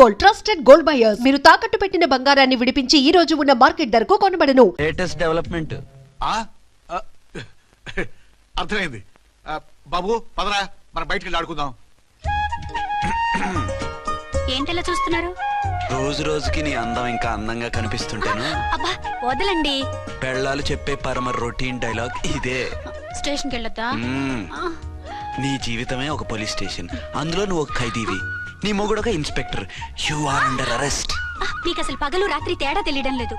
Gold trusted gold buyers మీరు తాకట్టు పెట్టిన బంగారాన్ని విడిపించి ఈ రోజు ఉన్న మార్కెట్ ధరకు కొనబడను. లేటెస్ట్ డెవలప్మెంట్ ఆ? ఆ, అర్థమైంది. ఆ, బాబు పదరా మనం బయటికి వెళ్ళి ఆడుకుందాం. ఏంటలా చూస్తున్నారు? రోజు రోజుకి నీ అందం ఇంకా అందంగా కనిపిస్తుంటాను. అబ్బా వదలండి. పెళ్ళాలు చెప్పే పరమ రొటీన్ డైలాగ్ ఇదే. స్టేషన్కి వెళ్ళొద్దా? మ్మ్. నీ జీవితమే ఒక పోలీస్ స్టేషన్. అందులో నువ్వు ఒక ఖైదీవి. నీ మొగుడు ఒక inspector. You are under arrest మీకు అసలు పగలు రాత్రి తేడా తెలియడం లేదు.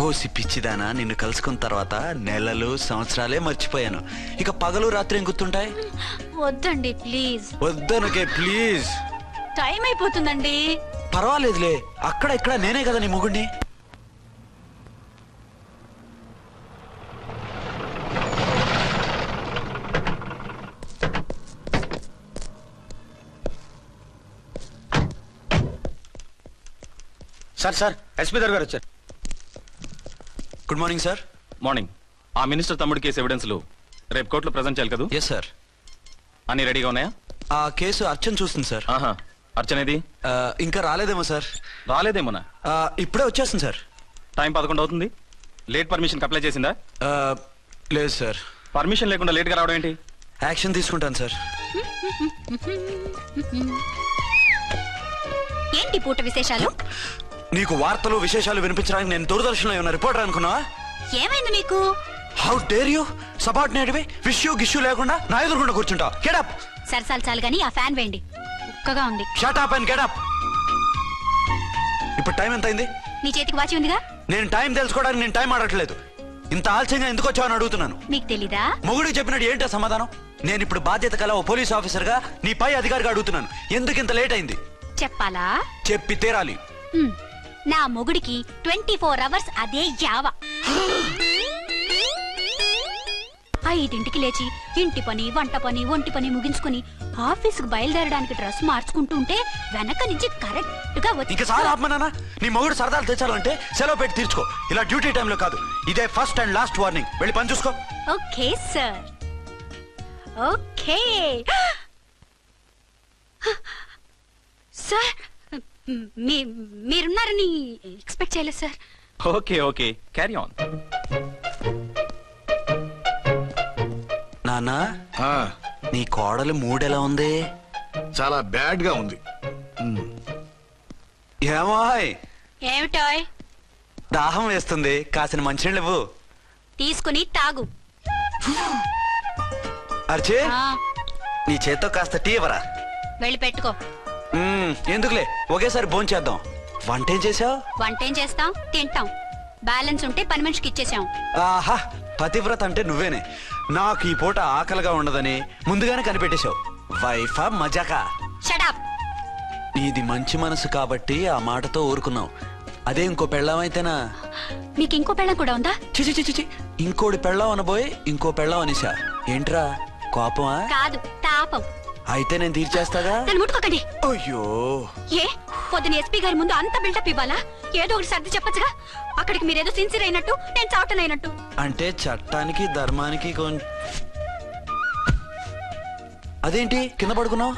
ఓ పిచ్చిదానా నిన్ను కలుసుకున్న తర్వాత నెలలు సంవత్సరాలే మర్చిపోయాను. ఇక పగలు రాత్రి ఏం గుర్తుంటాయి? వద్దండి ప్లీజ్. వద్దనుకే ప్లీజ్. టైం అయిపోతుందండి. పర్వాలేదులే అక్కడ ఇక్కడ నేనే కదా నీ మొగుడిని. సార్ సార్ ఎస్పీ గారు గారు వచ్చారు. Good morning sir. మార్నింగ్. ఆ మినిస్టర్ తమ్ముడి కేసు ఎవిడెన్స్లు రేపు కోర్టులో ప్రజెంట్ చేయాలి కదా? ఎస్ సార్ అన్ని రెడీగా ఉన్నాయా? ఆ కేసు అర్చన్ చూస్తుంది సార్. ఆహా. అర్చనేది ఇంకా రాలేదేమో సార్. రాలేదేమోనా? ఇప్పుడే వచ్చేస్తుంది సార్. టైం పదకొండు అవుతుంది. లేట్ పర్మిషన్ అప్లై చేసిందా? లేదు సార్. పర్మిషన్ లేకుండా లేట్గా రావడం ఏంటి? యాక్షన్ తీసుకుంటాను సార్. ఏంటి పూట విశేషాలు? నీకు వార్తలు విశేషాలు వినిపించడానికి నేను దూరదర్శన్లో ఏమైనా రిపోర్టర్ అనుకున్నావా? ఏమైంది మీకు హౌ డేర్ యూ సబార్డినేట్వి విష్యూ గిష్యూ లేకుండా నా ఎదురుకుండా కూర్చుంటావు. గెడప్ సరసాలు చాలు గాని ఆ ఫ్యాన్ వేయండి. ఉక్కగా ఉంది. Shut up and get up ఇప్పుడు టైం ఎంత అయింది నీ చేతికి వాచి ఉందిగా? నేను టైం తెలుసుకోవడానికి నేను టైం ఆడట్లేదు. ఇంత ఆలస్యంగా ఎందుకు వచ్చావని అడుగుతున్నాను. మీకు తెలీదా? మొగుడికి చెప్పినట్టు ఏంటో సమాధానం? నేను ఇప్పుడు బాధ్యత కల ఓ పోలీస్ ఆఫీసర్గా నీ పై అధికారిగా అడుగుతున్నాను. ఎందుకు ఇంత లేట్ అయింది? చెప్పాలా? చెప్పి తీరాలి. నా మొగుడికి ట్వంటీ ఫోర్ అవర్స్ అదే యావ. ఐదింటికి లేచి ఇంటి పని వంట పని ఒంటి పని ముగించుకుని ఆఫీసుకు బయలుదేరడానికి డ్రెస్ మార్చుకుంటూ ఉంటే వెనక నుంచి కరెక్ట్గా వచ్చి ఇంకా సార్ ఆత్మనానా నీ మొగుడు సరదాలు తెచ్చాలంటే సెలవు పెట్టి తీర్చుకో. ఇలా డ్యూటీ టైంలో కాదు. ఇదే ఫస్ట్ అండ్ లాస్ట్ వార్నింగ్. వెళ్ళి పని చూసుకో. Okay sir. ఓకే. సార్ మీరున్నారని ఎక్స్పెక్ట్ చేయలేదు sir. Okay okay. Carry on నానా ఆ, నీ కోడలు మూడెలా ఉంది? చాలా బ్యాడ్గా ఉంది ఏమాయ్! ఏమిటాయ్? దాహం వేస్తుంది. కాసిన మంచినీళ్ళు ఇవ్వు. తీసుకుని తాగు. అర్చే ఆ, నీ చేత్తో కాస్త టీ ఇవ్వరా? వెళ్ళి పెట్టుకో. ఎందుకులే? ఒకేసారి భోంచేద్దాం. వంట ఏం చేసావు వంట ఏం చేస్తాం? తింటాం. బ్యాలెన్స్ ఉంటే పని మనిషికి ఇచ్చేసాం. ఆహా పతివ్రత అంటే నువ్వేనే. నాకు ఈ పూట ఆకలిగా ఉండదని ముందుగానే కనిపెట్టేశావు. వైఫా మజాకా? షడప్ నీది మంచి మనసు కాబట్టి ఆ మాటతో ఊరుకున్నావు. అదే ఇంకో పెళ్ళామైతేనా మీకు ఇంకో పెళ్ళం కూడా ఉందా? చిచి చిచి ఇంకోటి పెళ్ళాం అనబోయి ఇంకో పెళ్ళాం అనేసా. ఏంట్రా కోపమా? కాదు తాపం. అయితే నేను తీర్చేస్తాగా నన్ను ముట్టుకోకండి. అయ్యో. ఏ? పొద్దున ఎస్పీ గారి ముందు అంత బిల్డప్ ఇవ్వాలా? ఏదో ఒకటి సర్ది చెప్పొచ్చుగా? అక్కడికి మీరేదో సిన్సియర్ అయినట్టు నేను చావటం అయినట్టు. అంటే చట్టానికి ధర్మానికి కొంచెం అదేంటి? కింద పడుకున్నావు?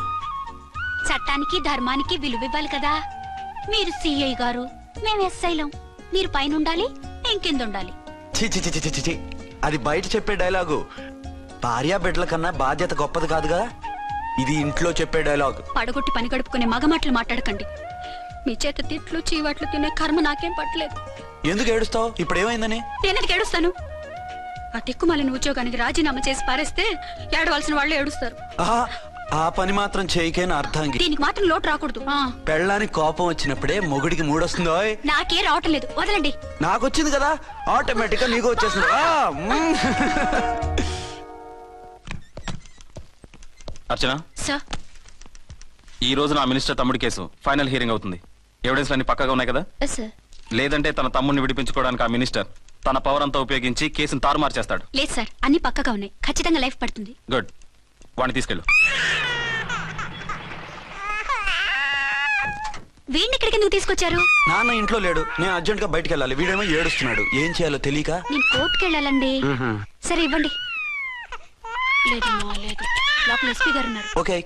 చట్టానికి ధర్మానికి విలువ ఇవ్వాలి కదా. మీరు సిఐ గారు మేము ఎస్ఐలం మీరు పైన ఉండాలి నేను కింద ఉండాలి. చి అది బయట చెప్పే డైలాగు భార్యా బిడ్డల కన్నా బాధ్యత గొప్పది కాదుగా? ఇది ఇంట్లో చెప్పే డైలాగ్. పడగొట్టి పని గడుపుకునే మగమాటలు మాట్లాడకండి. మీ చేత తిట్లు చీవాట్లు తినే కర్మ నాకేం పట్టలేదు. ఎందుకు ఏడుస్తావు? ఇప్పుడు ఏమైందని? నేనెందుకు ఏడుస్తాను? ఆ తిక్కుమాలిన ఉద్యోగానికి రాజీనామా చేసి పారేస్తే ఏడవలసిన వాళ్ళు ఏడుస్తారు. ఆహా, ఆ పని మాత్రం చేయకేన అర్థంగి దీనికి మాత్రం లోటు రాకూడదు. ఆ, పెళ్ళానికి కోపం వచ్చినప్పుడే మొగుడికి మూడొస్తుందో నాకే రావటం లేదు. వదలండి. నాకు వచ్చింది కదా? ఆటోమేటిక్గా నీకు వచ్చేసింది ఆ, మ్మ్. అర్చన? సార్. ఈ రోజు నా మినిస్టర్ తమ్ముడి కేసు ఫైనల్ హియరింగ్ అవుతుంది. ఎవిడెన్స్ అన్ని పక్కగా ఉన్నాయి కదా? సార్. లేదంటే తన తమ్ముడిని విడిపించుకోవడానికి ఆ మినిస్టర్ తన పవర్ అంతా ఉపయోగించి కేసును తారుమారు చేస్తాడు. లేదు సార్ అన్ని పక్కగా ఉన్నాయి. ఖచ్చితంగా లైఫ్ పడుతుంది. గుడ్ వాడిని తీసుకెళ్ళు. వీడిని ఇక్కడికి ఎందుకు తీసుకొచ్చారు? నాన్న ఇంట్లో లేడు. నేను అర్జెంట్గా బయటికి వెళ్ళాలి వీడేమో ఏడుస్తున్నాడు. ఏం చేయాలో తెలియక? నేను కోర్టుకి వెళ్ళాలండి సరే ఇవ్వండి. లేదు. లోపల ఎస్పీ గారు ఉన్నారు. ఓకే.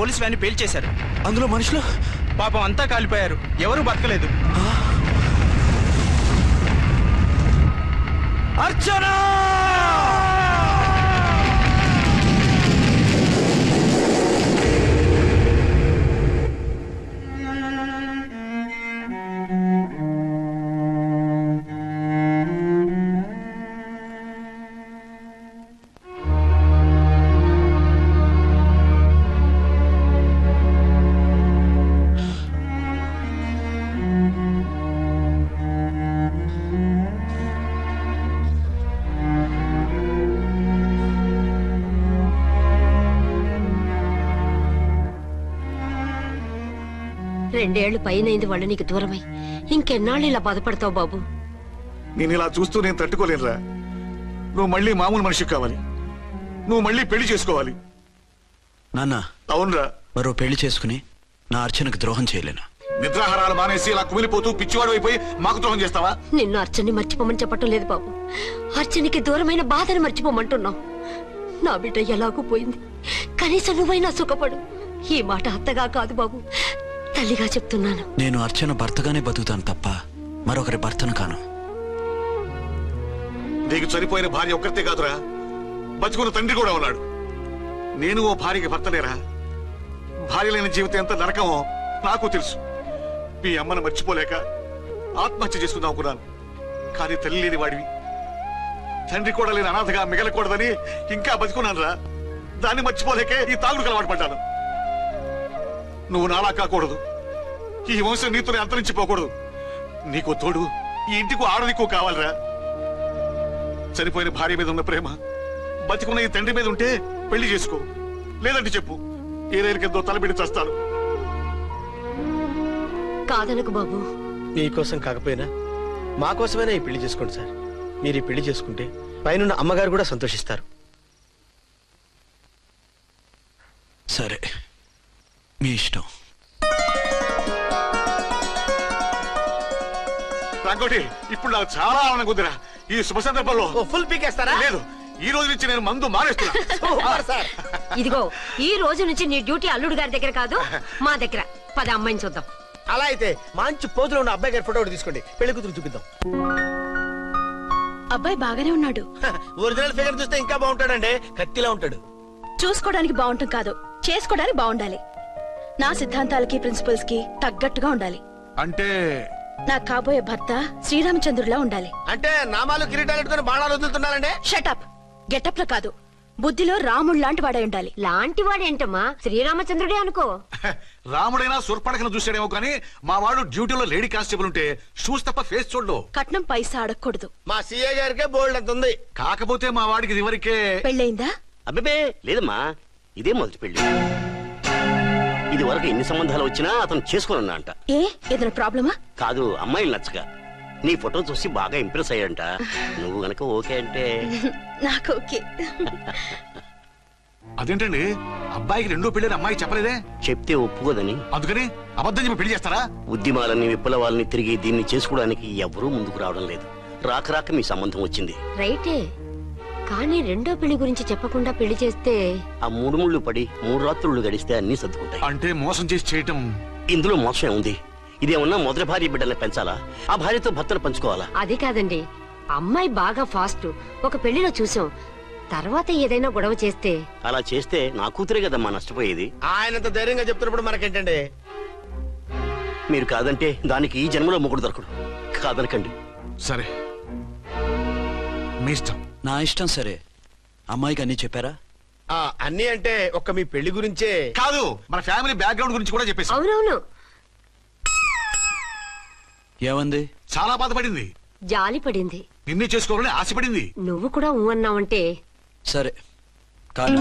పోలీస్ వ్యాన్ పేల్చేశారు అందులో మనుషులు? పాపం అంతా కాలిపోయారు. ఎవరు బతకలేదు. అర్చనా! రెండేళ్ళు పైనైంది వాళ్ళు నీకు దూరమై. ఇంకెన్నాళ్ళు ఇలా బాధపడతావు బాబు? నేను ఇలా చూస్తూ నేను తట్టుకోలేనురా. నువ్వు మళ్ళీ మామూలు మనిషి కావాలి. నువ్వు మళ్ళీ పెళ్ళి చేసుకోవాలి. నాన్న. అవునరా. మరో పెళ్ళి చేసుకుని నా అర్చనకు ద్రోహం చేయలేను. నిద్రాహారాలు మానేసి ఇలా కుమిలిపోతూ పిచ్చివాడు అయిపోయి మాకు ద్రోహం చేస్తావా? నిన్ను అర్చన్ని మర్చిపోమని చెప్పటం లేదు బాబు. అర్చనికి దూరమైన బాధను మర్చిపోమంటున్నావు. నా బిడ్డ ఎలాగూ పోయింది. కనీసం నువ్వైనా సుఖపడు. ఈ మాట అత్తగా కాదు బాబు. తల్లిగా చెప్తున్నాను. నేను అర్చన భర్తగానే బతుకుతాను తప్ప మరొకరి భర్తను కాను. నీకు చనిపోయిన భార్య ఒక్కరితే కాదురా. బతుకున్న తండ్రి కూడా ఉన్నాడు. నేను ఓ భార్యకి భర్తనేరా భార్య లేని జీవితం ఎంత నరకమో నాకు తెలుసు. మీ అమ్మను మర్చిపోలేక ఆత్మహత్య చేసుకుందాం అనుకున్నాను. కానీ తల్లి లేని వాడివి. తండ్రి కూడా లేని అనాథగా మిగలకూడదని ఇంకా బతుకున్నాను రా దాన్ని మర్చిపోలేకే ఈ తాగుడు అలవాటు పడ్డాను. నువ్వు నాలా కాకూడదు. ఈ వంశం నీతోనే అంతరించిపోకూడదు. నీకు తోడు ఈ ఇంటికి ఆడదికు కావాలిరా. చనిపోయిన భార్య మీద ఉన్న ప్రేమ బతికున్న ఈ తండ్రి మీద ఉంటే పెళ్ళి చేసుకో. లేదంటే చెప్పు ఏ రైలు కిందో తలబిడి చస్తాను. కాదనకు బాబు. మీకోసం కాకపోయినా మా కోసమైనా ఈ పెళ్ళి చేసుకోండి సార్. మీరు ఈ పెళ్ళి చేసుకుంటే పైన అమ్మగారు కూడా సంతోషిస్తారు. సరే. మీ ఇష్టం. రంగోటి ఇప్పుడు నాకు చాలా ఆనందంగా ఉందిరా. ఈ శుభ సందర్భంలో ఫుల్ పీకేస్తారా? లేదు ఈ రోజు నుంచి నేను మందు మానేస్తున్నా. ఇదిగో ఈ రోజు నుంచి నీ డ్యూటీ అల్లుడు గారి దగ్గర కాదు మా దగ్గర. పద అమ్మాయిని చూద్దాం. అలా అయితే మంచి పోతులో ఉన్న అబ్బాయి గారి ఫోటో ఒకటి తీసుకోండి. పెళ్ళి కూతురు చూపిద్దాం. అబ్బాయి బాగానే ఉన్నాడు. ఒరిజినల్ ఫిగర్ చూస్తే ఇంకా బాగుంటాడండి. కత్తిలా ఉంటాడు. చూసుకోవడానికి బాగుంటుంది కాదు చేసుకోవడానికి బాగుండాలి. నా సిద్ధాంతాలకి ప్రిన్సిపల్స్కి తగ్గట్టుగా ఉండాలి. అంటే? నా కాబోయే భర్త శ్రీరామచంద్రుడిలా ఉండాలి. అంటే నామాలు కిరీటాలు పెట్టుకుని బాణాలు వదులుతున్నారండి? షటప్ గెటప్లో కాదు. బుద్ధిలో రాముడు లాంటి వాడై ఉండాలి. లాంటి వాడేంటమ్మా శ్రీరామచంద్రుడే అనుకో. రాముడైనా సుర్పడకను చూసాడేమో కానీ మా వాడు డ్యూటీలో లేడీ కానిస్టేబుల్ ఉంటే షూస్ తప్ప ఫేస్ చూడడు. కట్నం పైసా అడగకూడదు. మా సీఏ గారికే బోల్డ్ అంత ఉంది? కాకపోతే మా వాడికి ఇదివరకే పెళ్ళయిందా? అబ్బే లేదమ్మా ఇదే మొదటి పెళ్ళి ఇది వరకు ఎన్ని సంబంధాలు వచ్చినా అతను చేసుకున్నా అంట. ఏ? ఏదైనా ప్రాబ్లమా? కాదు అమ్మాయిలు నచ్చక. నీ ఫోటో చూసి బాగా ఇంప్రెస్ అయ్యంట నువ్వు గనక ఓకే అంటే? నాకు ఓకే. అదేంటండి? అబ్బాయికి రెండో పెళ్ళని అమ్మాయి చెప్పలేదే? చెప్తే ఒప్పుకోదని. అందుకని అబద్ధం చెప్పి పెళ్ళి చేస్తారా? ఉద్యమాలని విప్లవాలని తిరిగి దీన్ని చేసుకోవడానికి ఎవరూ ముందుకు రావడం లేదు. రాక రాక మీ సంబంధం వచ్చింది. రైటే. కానీ రెండో పెళ్ళి గురించి చెప్పకుండా పెళ్ళి చేస్తే ఆ మూడు ముళ్ళు పడి మూడు రాత్రులు గడిస్తే అన్ని సర్దుకుంటాయి. అంటే మోసం చేసి చేయటం ఇందులో మోసం ఉంది ఇదేమన్నా మొదటి భార్య బిడ్డల్ని పెంచాలా? ఆ భార్యతో భర్తను పంచుకోవాలా? అది కాదండి. అమ్మాయి బాగా ఫాస్ట్. ఒక పెళ్ళిలో చూసాం. తర్వాత ఏదైనా గొడవ చేస్తే? అలా చేస్తే నా కూతురే కదమ్మా నష్టపోయేది. ఆయనంత ధైర్యంగా చెప్తున్నప్పుడు మనకేంటండి మీరు కాదంటే దానికి ఈ జన్మలో మొగుడు దొరకడు. కాదనకండి. సరే. మీ ఇష్టం. నా ఇష్టం సరే. అమ్మాయికి అన్ని చెప్పారా? ఆ, అన్నీ అంటే ఒక్క మీ పెళ్ళి గురించే. కాదు మన ఫ్యామిలీ బ్యాక్గ్రౌండ్ గురించి కూడా చెప్పేసి అవునవును. ఏమంది? చాలా బాధపడింది. జాలి పడింది. నిన్నే చేసుకోవాలని ఆశపడింది. నువ్వు కూడా ఊ అన్నావంటే. సరే కాదు.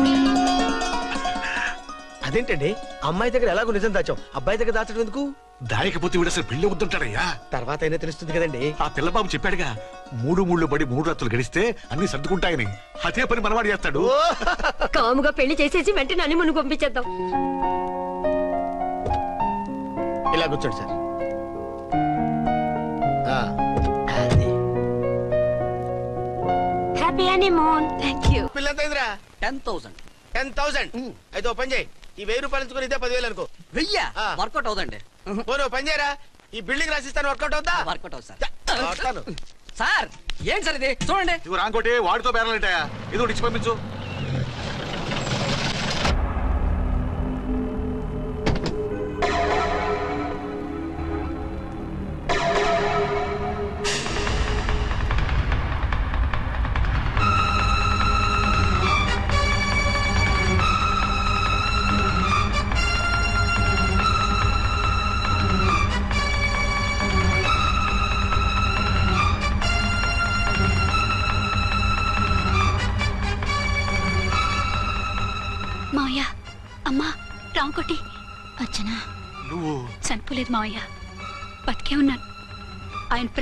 అదేంటండి? అమ్మాయి దగ్గర ఎలాగో నిజం దాచాం అబ్బాయి దగ్గర దాచడం ఎందుకు? దాయకపోతే వీడు అసలు పెళ్ళి వద్దంటాడయ్యా తర్వాత అయినా తెలుస్తుంది కదండి. ఆ పిల్లబాబు చెప్పాడుగా మూడు మూడు పడి మూడు రాత్రులు గడిస్తే అన్ని సర్దుకుంటాయని. అదే పని మనవాడు చేస్తాడు. కాముగా పెళ్ళి చేసేసి వెంటనే అని మును పంపించేద్దాం. ఇలా కూర్చోండి sir. Happy. Honeymoon. Thank you. పిల్ల టెన్ థౌసండ్. Ten thousand. అయితే ఓ పని చేయి. ఈ వెయ్యి రూపాయలు ఇదే పదివేలు అనుకో. వెయ్యా? ఆ. వర్కౌట్ అవుదండి. పోనీ పని చేయరా? ఈ బిల్డింగ్ రాసిస్తాను వర్కౌట్ అవుతా? వర్కౌట్ అవుతుంది సార్ ఏం సార్ ఇది? చూడండి. ఇదిగో రాంకోటి వాడితో బేరాలంటాయా ఇది ఇచ్చి పంపించు.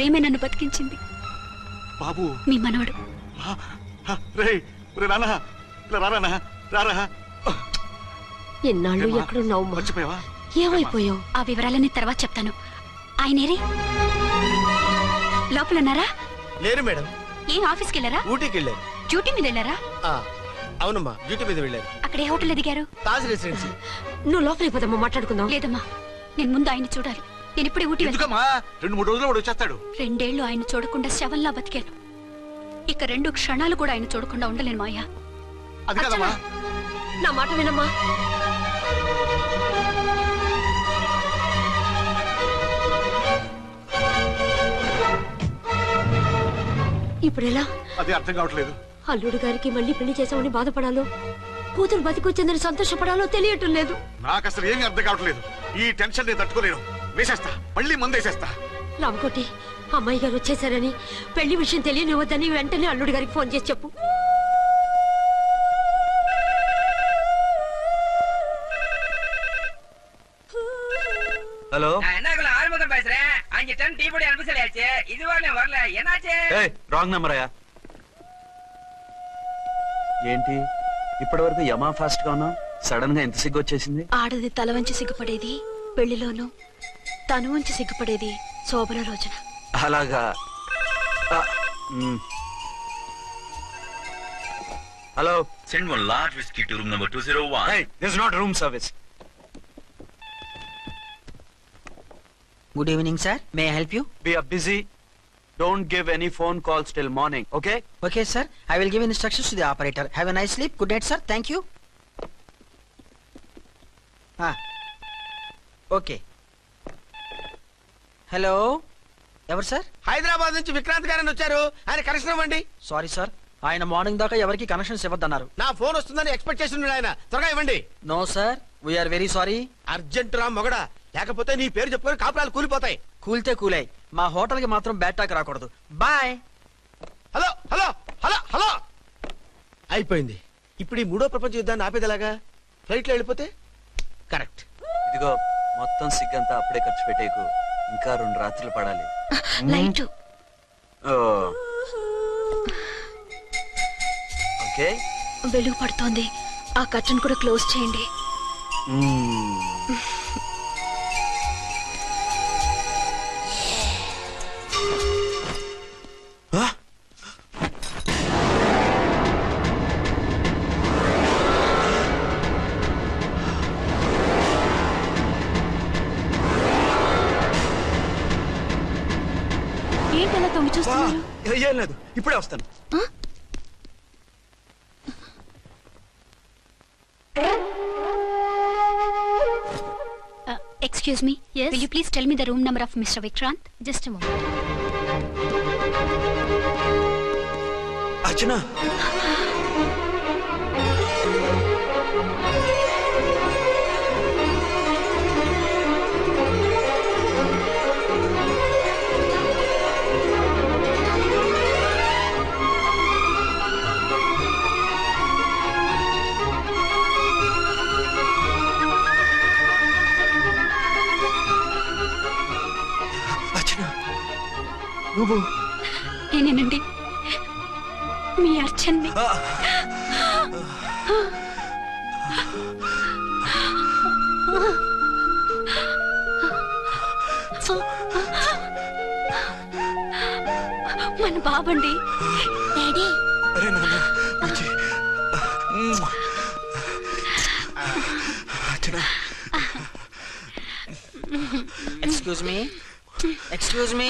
ప్రేమే నన్ను బతికించింది. బాబు. మీ మనవడు. ఎన్నాళ్ళు? ఎక్కడున్నావు మర్చిపోయావా? ఏమైపోయావు? ఆ వివరాలన్నీ తర్వాత చెప్తాను. ఆయనేరి లోపల ఉన్నారా లేరు మేడం. ఏం ఆఫీస్కి వెళ్ళారా ఊటీకి వెళ్ళారు డ్యూటీ మీద వెళ్ళారా? ఆ, అవునమ్మా డ్యూటీ మీద వెళ్ళారు. అక్కడ ఏ హోటల్ ఎదిగారు తాజ్ రెసిడెన్సీ. నువ్వు లోపలికి పోదమ్మా మాట్లాడుకుందాం. లేదమ్మా నేను ముందు ఆయన చూడాలి. నేను ఇప్పుడే ఊటీ వెళ్తాను ఎందుకమ్మా? రెండు మూడు రోజులు వాడు వచ్చేస్తాడు. రెండేళ్ళు ఆయన చూడకుండా శవంలా బతికాను. ఇక రెండు క్షణాలు కూడా ఆయన చూడకుండా ఉండలేను మాయా. అది కదమ్మా? నా మాట వినమ్మా. ఇప్పుడు ఎలా? అది అర్థం కావట్లేదు. అల్లుడు గారికి మళ్ళీ పెళ్ళి చేసామని బాధపడాలో? కూతురు బతికొచ్చిందని సంతోషపడాలో తెలియటం లేదు. నాకు అసలు ఏమీ అర్థం కావట్లేదు. ఈ టెన్షన్ నేను తట్టుకోలేను. వేసేస్తా మళ్ళీ మందేసేస్తా రామకోటి అమ్మాయి గారు వచ్చేసారని పెళ్లి విషయం తెలియనివ్వద్దని వెంటనే అల్లుడు గారికి ఫోన్ చేసి చెప్పు ஹலோ என்ன ஆறுமுகம் பேசுறேன் அஞ்சு டன் டீ பொடி அனுப்ப சொல்லியாச்சு இதுவரை வரல என்னாச்சு ఏయ్ రాంగ్ నెంబర్ అయ్యా ఏంటి ఇప్పటి వరకు యమా ఫాస్ట్ గా ఉన్నావు సడన్ గా ఎంత సిగ్గు వచ్చేసింది ఆడది తల వంచి సిగ్గుపడేది పెళ్లిలోనూ తను వంచి సిగ్గుపడేది శోభన రోజున. అలాగా. ఆ, మ్. Hello. Send one large whiskey to room number 201. This not room service good evening sir may help you we are busy don't give any phone calls till morning okay okay sir I will give instructions to the operator have a nice sleep good night sir thank you okay hello ఎవరు sir? Hyderabad నుంచి విక్రాంత్ గారని వచ్చారు. ఆయన connection ఇవ్వండి. Sorry sir ఆయన morning దాకా ఎవరికి connections ఇవ్వద్దన్నారు. నా ఫోన్ వస్తుందని ఎక్స్పెక్ట్ చేసి ఉన్నాడు ఆయన. త్వరగా ఇవ్వండి. No sir we are very sorry urgent రా మొగడా. లేకపోతే నీ పేరు చెప్పుకొని కాపురాలు కూలిపోతాయి. కూల్తే కూలై మా హోటల్కి మాత్రం బ్యాట్ టాక్ రాకూడదు. Bye hello hello hello hello. అయిపోయింది. ఇప్పుడు ఈ మూడో ప్రపంచ యుద్ధాన్ని ఆపేది ఎలాగా? ఫ్లైట్లో వెళ్ళిపోతే? కరెక్ట్. ఇదిగో మొత్తం సిగ్గంతా అప్పుడే ఖర్చు పెట్టేకు. ఇంకా రెండు రాత్రులు పడాలి. లైట్. ఓకే. వెలుగు పడుతోంది. ఆ కర్టన్ కూడా క్లోజ్ చేయండి. ఏం లేదు. ఇప్పుడే వస్తాను. Excuse me will you please tell me the room number of mister Vikrant just Archana! నువ్వు? నేనేనండి. మీ అర్చన్ని. మన బాబండి. డాడీ. అరే నాన్న Archana. Excuse me. Excuse me.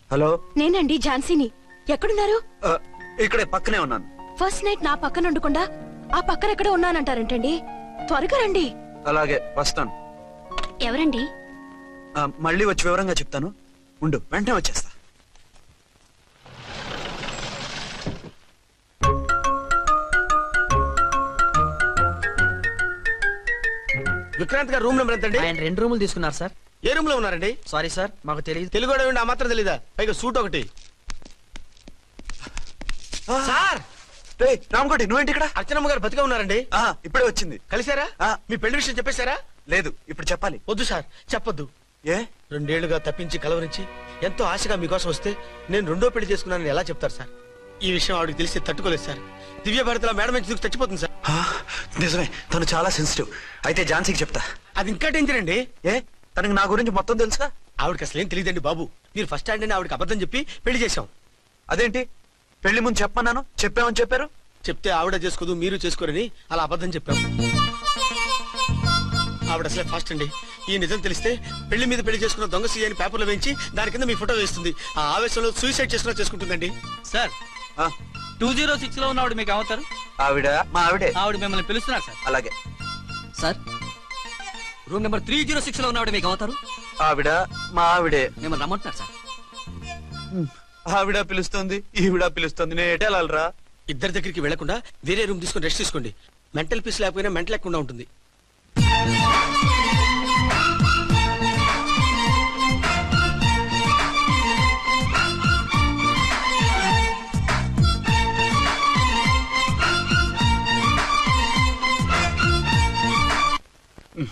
Hello? నేనండి ఝాన్సీని. ఎక్కడున్నారు? ఇక్కడే పక్కనే ఉన్నాను. ఫస్ట్ నైట్ నా పక్కన ఉండకుండా ఆ పక్కన ఎక్కడ ఉన్నానంటారేంటండి? త్వరగా రండి. అలాగే వస్తాను. ఎవరండి? మళ్ళీ వచ్చి వివరంగా చెప్తాను. ఉండు వెంటనే వచ్చేస్తా. విక్రాంత్ గారు రూమ్ నెంబర్ ఎంతండి? ఆయన రెండు రూములు తీసుకున్నారు సార్. ఏ రూమ్లో ఉన్నారండి? సారీ సార్ మాకు తెలియదు తెలుగు? ఆ మాత్రం తెలీదా? పైగా సూట్ ఒకటి. సార్! రామకోటి నువ్వేంటి ఇక్కడ? అర్చనమ్మ గారు బతిగా ఉన్నారండి. ఆ, ఇప్పుడే వచ్చింది. కలిసారా ఆ. మీ పెళ్ళి విషయం చెప్పేశారా? లేదు ఇప్పుడు చెప్పాలి. వద్దు సార్. చెప్పొద్దు. ఏ? రెండేళ్ళుగా తప్పించి కలవరించి ఎంతో ఆశగా మీకోసం వస్తే నేను రెండో పెళ్ళి చేసుకున్నానని ఎలా చెప్తారు సార్? ఈ విషయం ఆవిడకి తెలిసి తట్టుకోలేదు సార్. దివ్య భారతిలో మేడం నుంచి దూకి చచ్చిపోతుంది సార్? ఆ, నిజమే. తను చాలా సెన్సిటివ్ అయితే ఝాన్సీకి చెప్తా. అది ఇంకా డేంజర్ అండి. ఏ? తనకి నా గురించి మొత్తం తెలుసా? ఆవిడకి అసలు ఏం తెలియదండి బాబు. మీరు ఫస్ట్ హ్యాండ్ అని ఆవిడకి అబద్ధం చెప్పి పెళ్ళి చేశాం. అదేంటి? పెళ్ళి ముందు చెప్పమన్నాను? చెప్పామని చెప్పారు? చెప్తే ఆవిడ చేసుకోదు మీరు చేసుకోరని అలా అబద్ధం చెప్పాం. ఆవిడ అసలే ఫాస్ట్ అండి. ఈ నిజం తెలిస్తే పెళ్ళి మీద పెళ్ళి చేసుకున్న దొంగ సీ అని పేపర్లో వేయించి దాని కింద మీ ఫోటో వేస్తుంది. ఆ ఆవేశంలో సూసైడ్ చేసుకున్నా చేసుకుంటుందండి. సార్ ఆ, టూ జీరో సిక్స్లో ఉన్నవాడు మీకు అవుతారు ఆవిడ? మా ఆవిడే. ఆవిడ మిమ్మల్ని పిలుస్తున్నారు సార్. అలాగే. Sir room number three zero సిక్స్లో ఉన్నవాడు మీకు అవుతారు? ఆవిడ మా ఆవిడే. మిమ్మల్ని రమ్మంటున్నారు సార్. ఆవిడ పిలుస్తుంది ఈవిడ పిలుస్తుంది. నేను ఎటు వెళ్ళాలిరా ఇద్దరి దగ్గరికి వెళ్ళకుండా వేరే రూమ్ తీసుకొని రెస్ట్ తీసుకోండి. మెంటల్ పీస్ లేకపోయినా మెంటల్ లేకుండా ఉంటుంది.